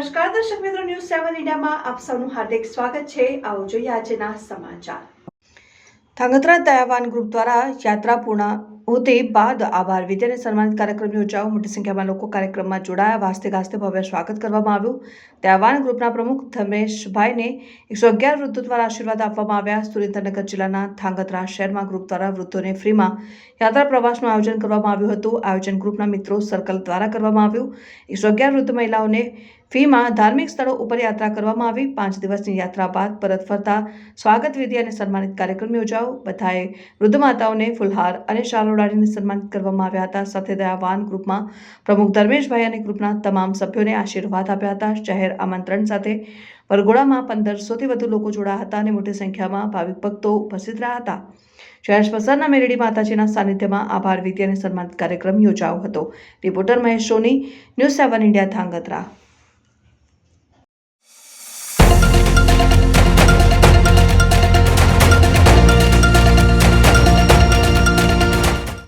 સેવન ઇન્ડિયામાં આપ સૌનું હાર્દિક સ્વાગત છે. આવો જોઈએ આજના સમાચાર. ધાંગધ્રા દયાવાન ગ્રુપ દ્વારા યાત્રા પૂર્ણાહુતિ બાદ આભાર. વિધિ સન્માનિત કાર્યક્રમ યોજાયો. મોટી સંખ્યામાં લોકો કાર્યક્રમમાં જોડાયા. વાસ્તે ગાસ્તે ભવ્ય સ્વાગત કરવામાં આવ્યું. દયાવાન ગ્રુપના પ્રમુખ ધર્મેશભાઈને એકસો અગિયાર વૃદ્ધો દ્વારા આશીર્વાદ આપવામાં આવ્યા. સુરેન્દ્રનગર જિલ્લાના ધાંગધ્રા શહેરમાં ગ્રુપ દ્વારા વૃદ્ધોને ફ્રીમાં યાત્રા પ્રવાસનું આયોજન કરવામાં આવ્યું હતું. આયોજન ગ્રુપના મિત્રો સર્કલ દ્વારા કરવામાં આવ્યું. એકસો અગિયાર વૃદ્ધ મહિલાઓને ફીમાં ધાર્મિક સ્થળો ઉપર યાત્રા કરવામાં આવી. પાંચ દિવસની યાત્રા બાદ પરત ફરતા સ્વાગત વિધિ અને સન્માનિત કાર્યક્રમ યોજાયો. બધાએ વૃદ્ધ માતાઓને ફુલહાર અને શાલ ઓઢાડીને સન્માનિત કરવામાં આવ્યા હતા. સાથે દયાવાન ગ્રુપમાં પ્રમુખ ધર્મેશભાઈ અને ગ્રુપના તમામ સભ્યોને આશીર્વાદ આપ્યા હતા. જાહેર આમંત્રણ સાથે વરઘોડામાં પંદરસોથી વધુ લોકો જોડાયા હતા અને મોટી સંખ્યામાં ભાવિક ભક્તો ઉપસ્થિત રહ્યા હતા. શહેર સ્મશાનના મેરડી માતાજીના સાનિધ્યમાં આભાર વિધિ અને સન્માનિત કાર્યક્રમ યોજાયો હતો. Reporter Mahesh Soni, news seven India, Dhrangadhra.